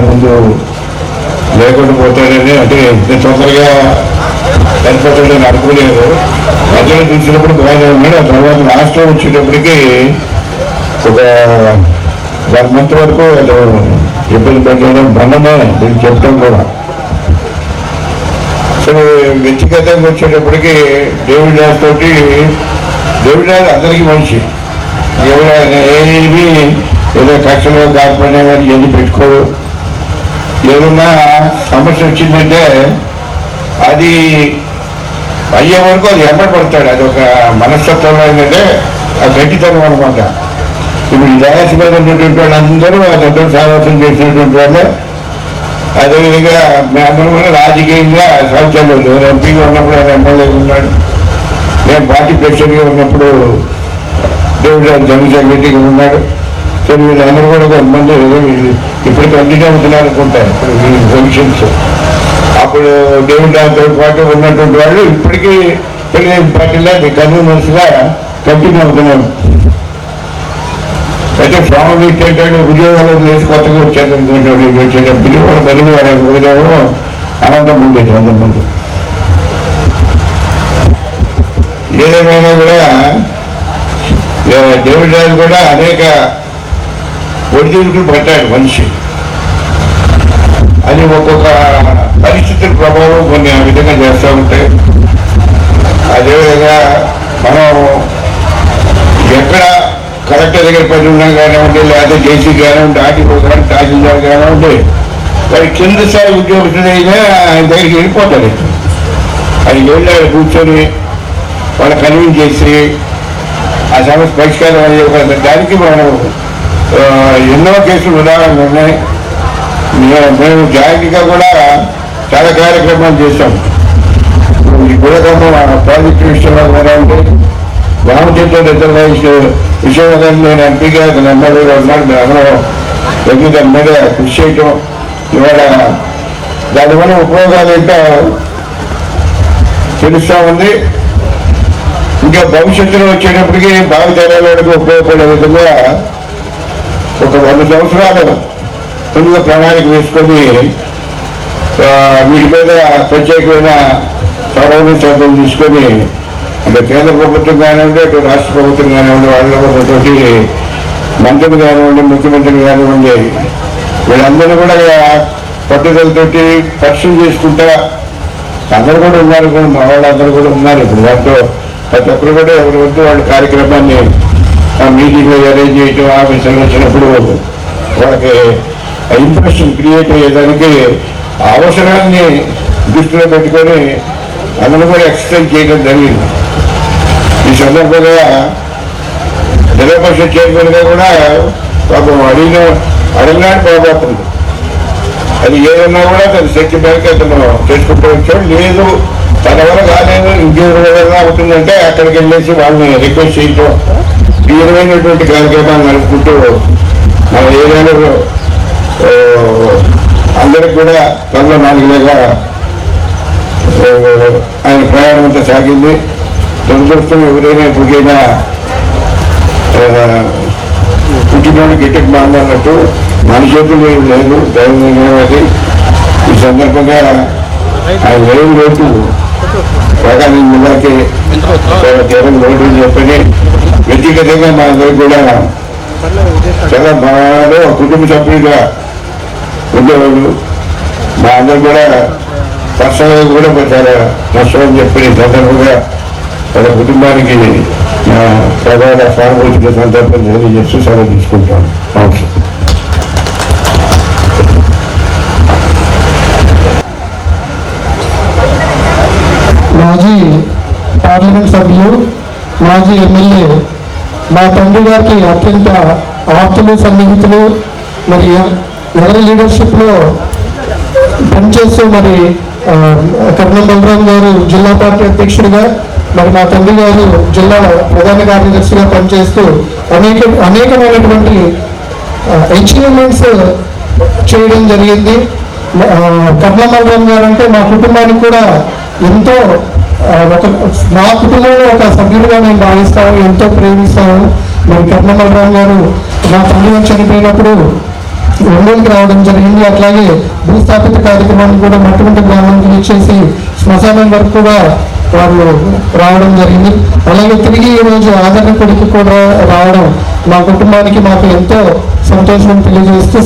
మన ముందు లేకుండా పోతాడని అంటే నేను తొందరగా చనిపోతాడని అనుకోలేదు మధ్యలో చూసినప్పుడు బాగానే ఉన్నాడు. ఆ తర్వాత లాస్ట్లో వచ్చేటప్పటికి ఒక వన్ మంత్ వరకు వాళ్ళు ఇబ్బంది పెట్టడం బంధమే నేను చెప్పడం కూడా. సో వ్యక్తిగతంగా వచ్చేటప్పటికి డేవిడ్ రాజ్ తోటి డేవిడ్ రాజ్ అందరికీ మనిషి ఎవరైనా ఏమి ఏదో కక్షలో కాకపోయినా కానీ ఏది పెట్టుకోరు. ఏమన్నా సమస్య వచ్చిందంటే అది అయ్యే వరకు అది ఎమ్మడి పడతాడు అది ఒక మనస్తత్వంలో ఏంటంటే ఆ గట్టితనం అనమాట ఇప్పుడు డయాస్ మీద ఉన్నటువంటి వాళ్ళందరూ అదంతా సాహసం చేసినటువంటి వాళ్ళే. అదేవిధంగా మేమందరం కూడా రాజకీయంగా సంవత్సరాలు నేను ఎంపీగా ఉన్నప్పుడు ఆయన ఎమ్మెల్యే ఉన్నాడు. నేను పార్టీ ప్రెసిడెంట్గా ఉన్నప్పుడు దేవుడు జనసేన రెడ్డిగా ఉన్నాడు. సో వీళ్ళందరూ కూడా కొంతమంది ఇప్పుడు కంటిన్యూ అవుతున్నారు అనుకుంటారు ఇప్పుడు ఈ పొజిషన్స్ అప్పుడు దేవుడు దాంతో పాటు ఉన్నటువంటి వాళ్ళు ఇప్పటికీ తెలుగుదేశం పార్టీలో కన్వీనర్స్గా కంటిన్యూ అవుతున్నారు. అయితే స్వామి ఏంటంటే ఉద్యోగాలు వేసి కొత్తగా వచ్చారు వచ్చేటప్పుడు వాళ్ళు తెలుగు వారి ఉదయం అనంతం ఉండేది అంతకుముందు ఏదేమైనా కూడా దేవుడి కూడా అనేక ఒడిదుడుకులు పట్టాడు మనిషి. అది ఒక్కొక్క పరిస్థితుల ప్రభావం కొన్ని ఆ విధంగా చేస్తూ ఉంటాయి అదేవిధంగా మనం ఎక్కడ కలెక్టర్ దగ్గర పని ఉన్నా కానివ్వండి లేదా జేసీ కానివ్వండి ఆర్టీఓ కానీ తహసీల్దార్ కానివ్వండి మరి కింద స్థాయి ఉద్యోగస్తుడైనా ఆయన దగ్గరికి వెళ్ళిపోతాడు. అది వెళ్ళి కూర్చొని వాళ్ళ కన్విన్స్ చేసి ఆ సమస్య పరిష్కారం అయ్యే దానికి మనం ఎన్నో కేసులు ఉదాహరణలు ఉన్నాయి మేము జాయింట్గా కూడా చాలా కార్యక్రమాలు చేశాం. ఈ గుడకమ్మ ప్రాజెక్టు విషయంలో కూడా ఉంది రామచంద్ర రిజర్వేషన్ విషయంలో నేను ఎంపీగా అతను ఎమ్మెల్యేగా ఉన్నాడు అందరూ దగ్గర దాని మీద కృషి చేయటం ఇవాళ దానివల్ల ఉపయోగాలు ఏంటో తెలుస్తూ ఉంది. ఇంకా భవిష్యత్తులో వచ్చేటప్పటికీ భావితరాలకు ఉపయోగపడే విధంగా ఒక వంద సంవత్సరాలు ముందుగా ప్రణాళిక వేసుకొని వీటి మీద ప్రత్యేకమైన చొరవని చదువులు తీసుకొని అంటే కేంద్ర ప్రభుత్వం కానివ్వండి అటు రాష్ట్ర ప్రభుత్వం కానివ్వండి వాళ్ళతో మంత్రులు కానివ్వండి ముఖ్యమంత్రులు కానివ్వండి వీళ్ళందరూ కూడా పట్టుదలతోటి పరిశ్రమ చేసుకుంటా అందరూ కూడా ఉన్నారు కూడా మా వాళ్ళందరూ కూడా ఉన్నారు. ఇప్పుడు దాంట్లో ప్రతి ఒక్కరు కూడా ఎవరి వద్దు వాళ్ళ కార్యక్రమాన్ని మీటింగ్లో అరేంజ్ చేయటం ఆఫీసులు వచ్చినప్పుడు వాళ్ళకి ఇంప్రెషన్ క్రియేట్ అయ్యేదానికి అవసరాన్ని దృష్టిలో పెట్టుకొని అందరూ కూడా ఎక్సర్సైజ్ చేయడం జరిగింది. ఈ సందర్భంగా జిల్లా పరిషత్ చైర్మన్గా కూడా పాపం అడిగిన అడగడానికి పోబోతుంది అది ఏదన్నా కూడా తన శక్తి మేరకు అతను చేసుకుంటూ లేదు తన వల్ల కాలేదు ఇంకెవరి వల్ల అవుతుందంటే అక్కడికి వెళ్ళేసి వాళ్ళని రిక్వెస్ట్ చేయటం. ఈ విధమైనటువంటి కార్యక్రమాలు నడుపుకుంటూ మన ఏరియాలో ఆ, అందరికి కూడా తనలో నాలుగులేగా ఆయన ప్రయాణం అంతా సాగింది. దురదృష్టం ఎవరైనా ఎప్పటికైనా పుట్టినోడు గిట్టకు బాగున్నట్టు మన చేతులు ఏం లేదు దైవం అది. ఈ సందర్భంగా ఆయన ఏం లోటు ప్రకాశం జిల్లాకి తీరం లోటు చెప్పని వ్యక్తిగతంగా మా అందరికి కూడా చాలా బాగా కుటుంబ సభ్యులుగా ఉండేవాళ్ళు. మా అందరు కూడా పర్సనల్గా కూడా చాలా నష్టం అని చెప్పి సందర్భంగా వాళ్ళ కుటుంబానికి నా ప్రగాఢ సానుభూతిక సందర్భం తెలియజేస్తూ సెలవు తీసుకుంటాను. అవసరం మాజీ పార్లమెంట్ సభ్యులు మాజీ ఎమ్మెల్యే మా తండ్రి గారికి అత్యంత ఆప్తులు సన్నిహితులు మరి నగర లీడర్షిప్లో పనిచేస్తూ మరి ఆ, కర్ణం బలరాం గారు జిల్లా పార్టీ అధ్యక్షుడిగా మరి మా తండ్రి గారు జిల్లా ప్రధాన కార్యదర్శిగా పనిచేస్తూ అనేక అనేకమైనటువంటి అచీవ్మెంట్స్ చేయడం జరిగింది. ఆ, బలరాం గారు అంటే మా కుటుంబానికి కూడా ఎంతో ఒక మా కుటుంబంలో ఒక సభ్యుడిగా నేను భావిస్తాను ఎంతో ప్రేమిస్తాను. మరి కర్ణమలరామ్ గారు నా తల్లి చనిపోయినప్పుడు ఒంగోలుకి రావడం జరిగింది. అట్లాగే భూస్థాపిత కార్యక్రమాన్ని కూడా మట్టుకుంట గ్రామానికి ఇచ్చేసి శ్మశానం వరకు కూడా వాళ్ళు రావడం జరిగింది. అలాగే తిరిగి ఈరోజు ఆదరణ కొడుకు కూడా రావడం మా కుటుంబానికి మాకు ఎంతో సంతోషం తెలియజేస్తూ